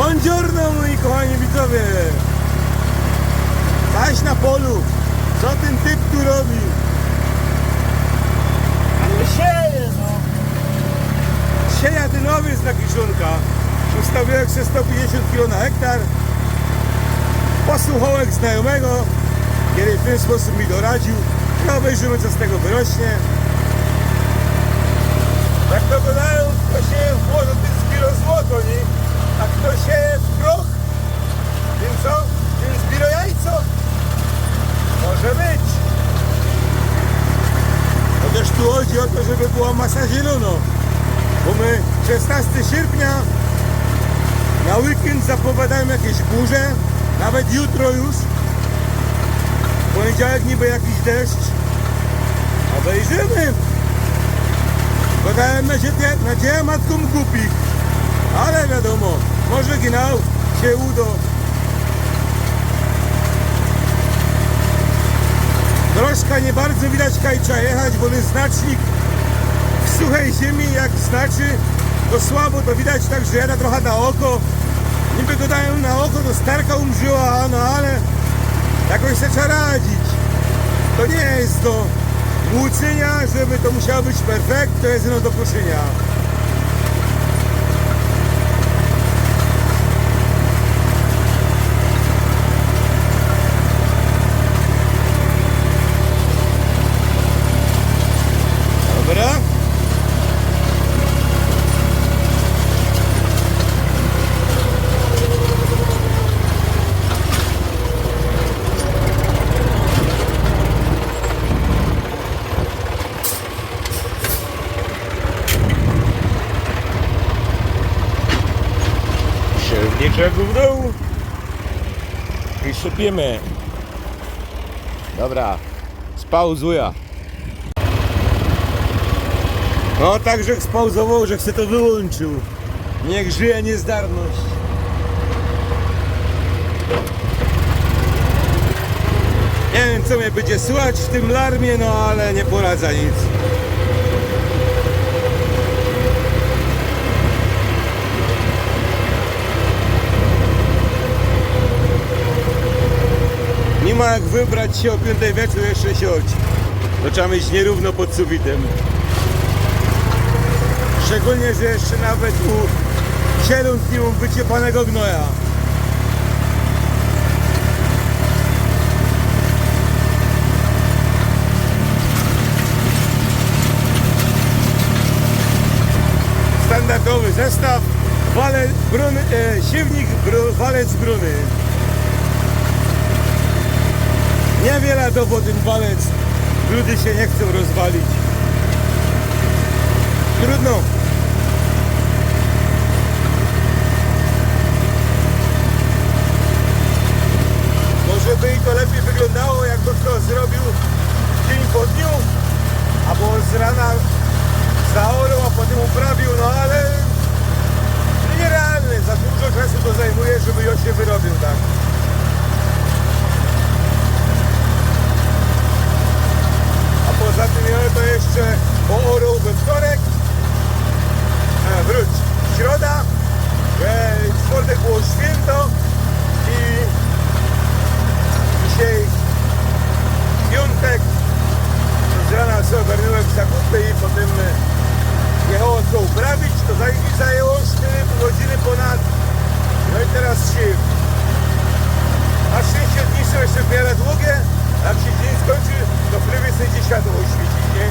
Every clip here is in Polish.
Buongiorno moi kochani widzowie! Zaś na polu! Co ten typ tu robi? Sieje, no. Sieja ten owiec na kiszonka. Ustawiłem się 150 kg na hektar. Posłuchałem znajomego, który w ten sposób mi doradził. No obejrzymy co z tego wyrośnie. Jak to gadają, kto sieje w błoto, ten zbiro złoto, nie? A kto sieje w proch, tym co? Tym zbiro jajco. Może być. Chociaż tu chodzi o to, żeby była masa zielono. Bo my 16 sierpnia na weekend zapowiadają jakieś burze, nawet jutro już. W poniedziałek niby jakiś deszcz. Obejrzymy. Podałem nadzieję, nadzieję matkom głupich. Ale wiadomo, może ginał się uda. Troszkę nie bardzo widać kaj trzeba jechać, bo ten znacznik w suchej ziemi jak znaczy, to słabo to widać tak, że jada trochę na oko. Niby go dają na oko, to starka umrzyła, no ale jakoś się trzeba radzić. To nie jest do łucenia, żeby to musiało być perfekt, to jest no do koszenia. Dobra. Siewniczego w dół Dobra, spauzuję. No także spauzował, że chce to wyłączył. Niech żyje niezdarność. Nie wiem co mnie będzie słychać w tym larmie, no ale nie poradza nic. Ma jak wybrać się o 5 wieczór jeszcze siąść. To trzeba mieć nierówno pod sufitem. Szczególnie, że jeszcze nawet u sierot nie mam wyciepanego gnoja. Standardowy zestaw, wale, brun, e, siewnik, walec bruny. Niewiele do ten walec, ludy się nie chcą rozwalić. Trudno. Może by i to lepiej wyglądało, jakby kto zrobił dzień po dniu, albo z rana zaorał, a potem uprawił, no ale to nierealne, za dużo czasu to zajmuje, żeby ją się wyrobił, tak. A poza tym ja to jeszcze poorał we wtorek, e, wróć, środa, e, czwartek było święto i dzisiaj piątek, z rana sobie ogarnąłem zakupy i potem e, jechało co uprawić, to zaj- zajęło 4 godziny ponad, no i teraz się na szczęście dni są jeszcze w miarę długie, jak się dzień skończy, to w lewie będzie światło świecić, nie?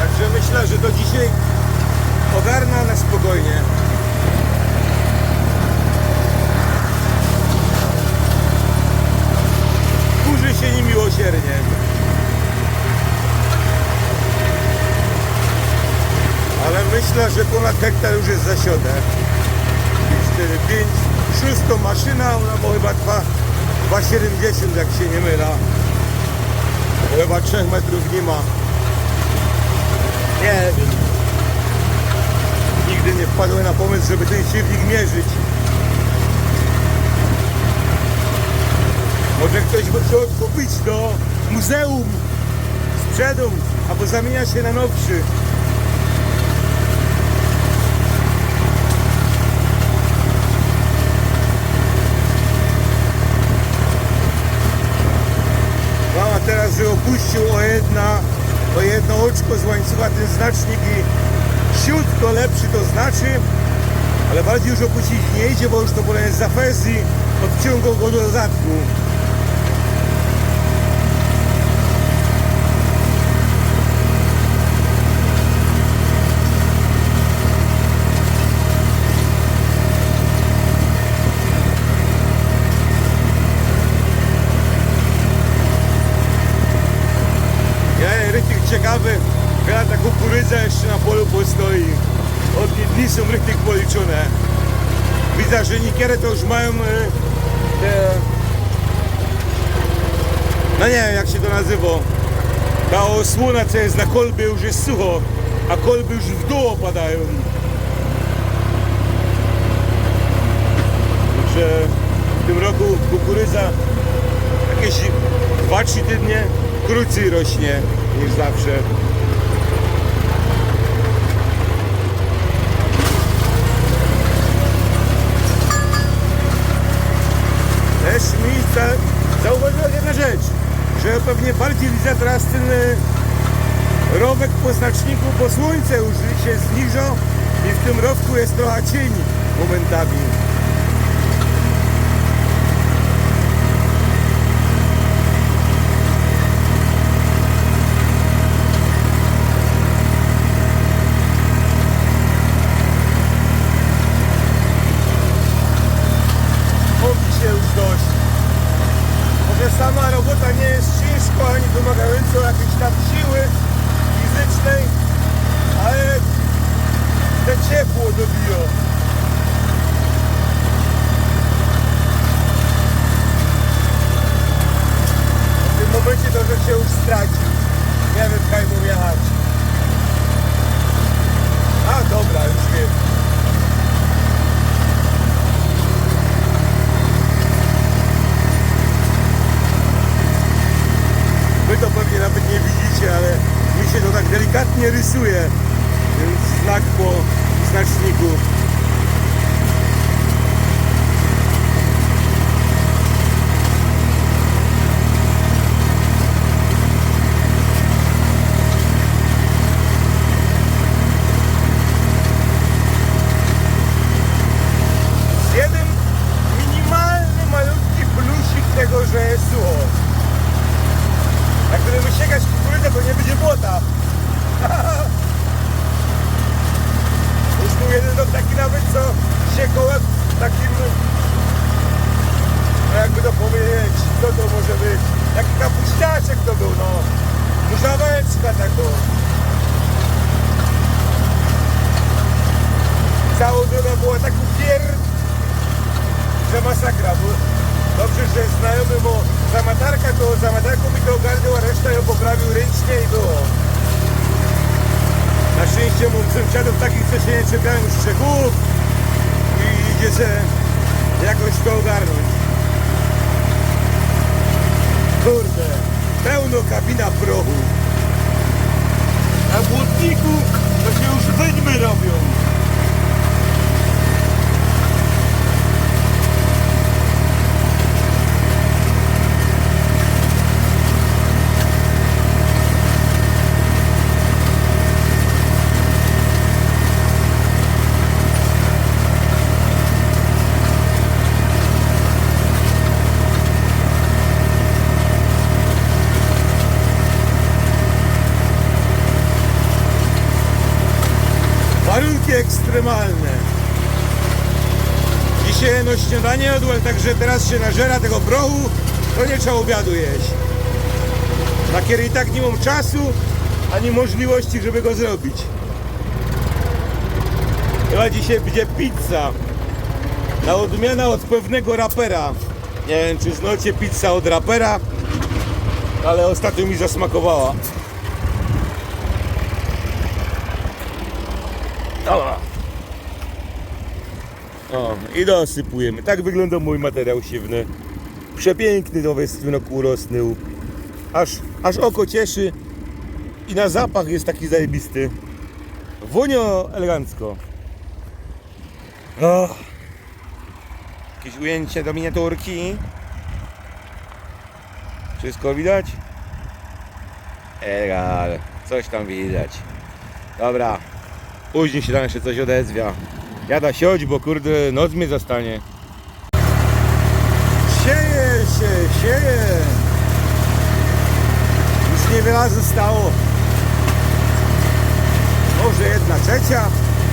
Także myślę, że to dzisiaj ogarna na spokojnie. Kurzy się niemiłosiernie. Ale myślę, że ponad hektar już jest zasiode. 4, 5, szóstą maszyna, ona bo chyba trwa 2,70 jak się nie mylę. Chyba 3 metrów nie ma. Nie. Nigdy nie wpadłem na pomysł, żeby ten siewnik mierzyć. Może ktoś by chciał kupić do muzeum sprzedał, albo zamienia się na nowszy. że opuścił o, jedna, o jedno oczko z łańcucha ten znacznik i siódko lepszy to znaczy, ale bardziej już opuścić nie idzie, bo już to pole jest za fez i odciągał go do zadku. Mają e, te... No nie wiem jak się to nazywa. Ta osłona co jest na kolbie już jest sucho, a kolby już w dół opadają. Także w tym roku kukurydza jakieś 2-3 tygodnie krócej rośnie niż zawsze. Też mi za, zauważyłem jedna rzecz, że pewnie bardziej widzę teraz ten e, rowek po znaczniku, bo słońce już się zniża i w tym rowku jest trochę cień momentami. Mówi się już dość. Może sama robota nie jest ciężko ani wymagająca jakiejś tam siły fizycznej, ale te ciepło dobiło. W tym momencie to, że się już straci. Nie wiem, kaj mu jechać. A dobra, już wiem. Wy to pewnie nawet nie widzicie, ale mi się to tak delikatnie rysuje. Więc znak po znaczniku. Jeden minimalny, malutki plusik tego, że jest sucho. Jak gdyby sięgać kukurydzę, to nie będzie błota. Już był jeden dom taki nawet, co siekałem takim... No jakby to powiedzieć, co to może być? Taki kapuściaczek to był, no. Murzaweczka taką. Całą drogę była tak upier... że masakra. Bo dobrze, że znajomy mu zamatarka, to zamatarką mi to ogarnął, a reszta ją poprawił ręcznie i było. Na szczęście mam sąsiadów takich, co się nie czepiają szczegółów i idzie się jakoś to ogarnąć. Kurde, pełno kabina prochu. Na błotniku to się już wyćmy robią. Ekstremalne. Dzisiaj no śniadanie jadłem, także teraz się nażera tego prochu, to nie trzeba obiadu jeść. Na kiedy i tak nie mam czasu, ani możliwości, żeby go zrobić. Chyba dzisiaj będzie pizza. Na odmiana od pewnego rapera. Nie wiem, czy znacie pizza od rapera, ale ostatnio mi zasmakowała. Dobra. O, i dosypujemy. Tak wygląda mój materiał siewny. Przepiękny to jest wynok urosnął. Aż, aż oko cieszy i na zapach jest taki zajebisty. Wonio elegancko. O. Jakieś ujęcie do miniaturki. Wszystko widać? Egal. coś tam widać. Dobra, później się tam jeszcze coś odezwia. Jada siodź, bo kurde, noc mnie zastanie. Sieje się, sieje. Już niewiele zostało. Może jedna trzecia,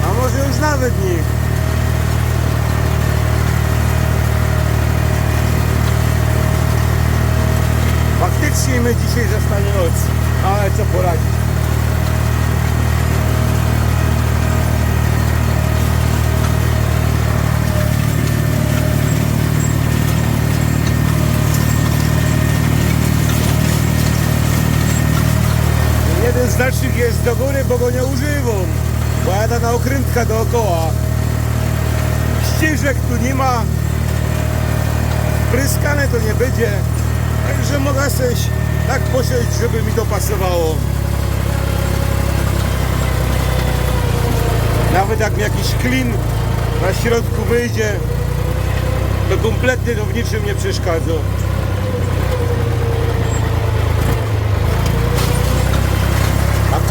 a może już nawet nie. Faktycznie my dzisiaj zastanie noc, ale co poradzić. Jeden znacznik jest do góry, bo go nie używam. Bo jada na okrętka dookoła. Ścieżek tu nie ma. Pryskane to nie będzie. Także mogę coś tak posiąść, żeby mi to pasowało. Nawet jak mi jakiś klin na środku wyjdzie, to kompletnie to w niczym nie przeszkadza.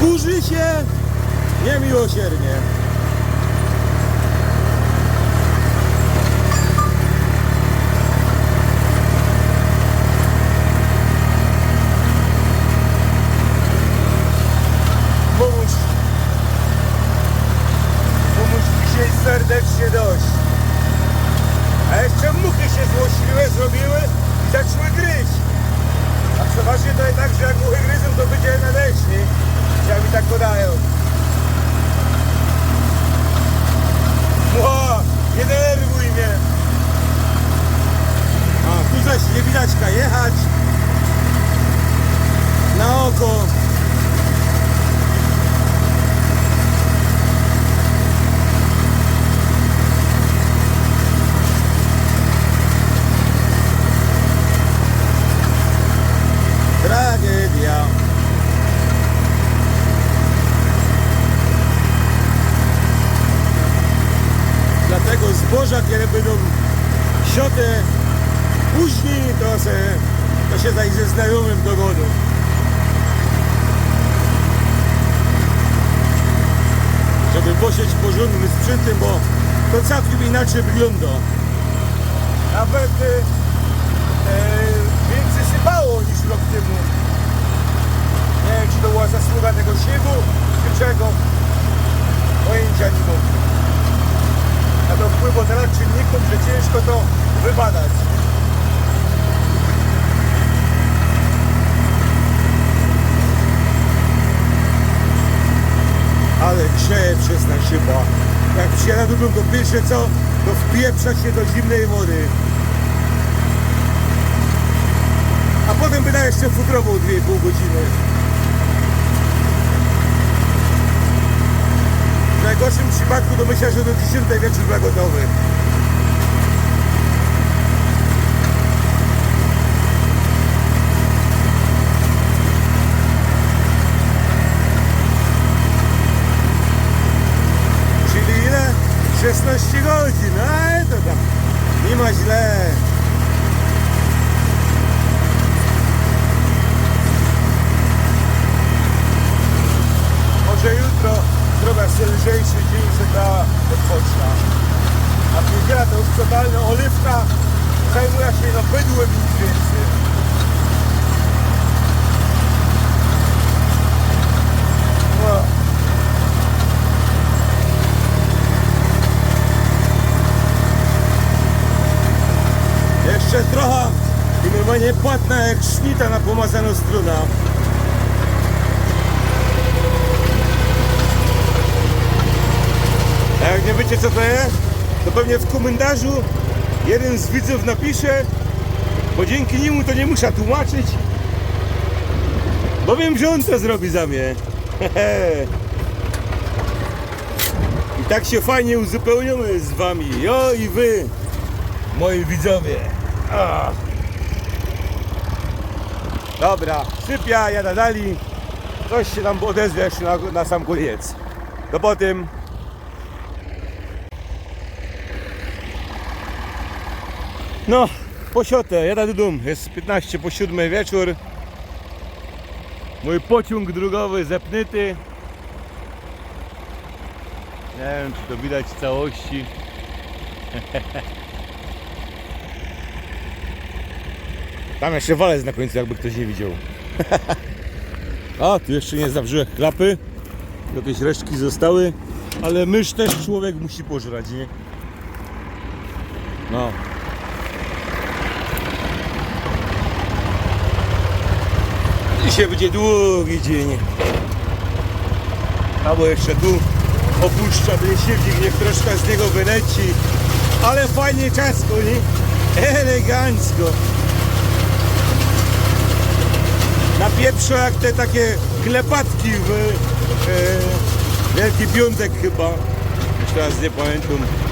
Kurzy się niemiłosiernie. Pomóż. Pomóż dzisiaj serdecznie dość. A jeszcze muchy się złośliwe zrobiły i zaczęły gryźć. A przeważnie to jest tak, że jak muchy gryzą, to będzie na leśni. Ja mi tak podają. Ło, nie denerwuj mnie. A tu zaś nie widać jechać. Na oko. Zboża, które będą siote później, to się, to się tak ze znajomym dogodą. Żeby posieć porządnym sprzętem, bo to całkiem inaczej wygląda. Nawet e, e, więcej sypało niż rok temu. Nie wiem, czy to była zasługa tego śniegu, czy czego. Pojęcia nie mam. A to wpływa tyle czynników, że ciężko to wybadać. Ale grzeje na szyba. Jak przyjadę do to pierwsze co, to wpieprza się do zimnej wody. A potem wyda jeszcze futrową 2,5 godziny. W najgorszym przypadku to myślę, że do 10 wieczór była gotowy. Czyli ile? 16 godzin, a to tam nie ma źle. Może jutro sobie lżejszy ta odpoczna. A w niedziela to już totalna oliwka. Zajmuje się no bydłem nic więcej. Jeszcze trochę i normalnie płatna jak sznita na pomazaną struna. A jak nie wiecie co to jest, to pewnie w komentarzu jeden z widzów napisze, bo dzięki niemu to nie muszę tłumaczyć, bo wiem, że on to zrobi za mnie. I tak się fajnie uzupełniamy z wami, jo i wy, moi widzowie. Dobra, sypia, jada dali. Coś się tam odezwie jeszcze na, na sam koniec. To potem. No, po siotę, jadę do. Jest 15 po 7 wieczór. Mój pociąg drogowy zepnyty. Nie wiem, czy to widać w całości. Tam jeszcze walec na końcu, jakby ktoś nie widział. A, tu jeszcze nie zawrzyłem klapy. Jakieś resztki zostały. Ale mysz też człowiek musi pożrać, nie? No. Dzisiaj będzie długi dzień. Albo jeszcze tu opuszcza ten niech troszkę z niego wyleci. Ale fajnie czasko, nie? Elegancko. Na pieprzo jak te takie klepatki w e, Wielki Piątek chyba. Już teraz nie pamiętam.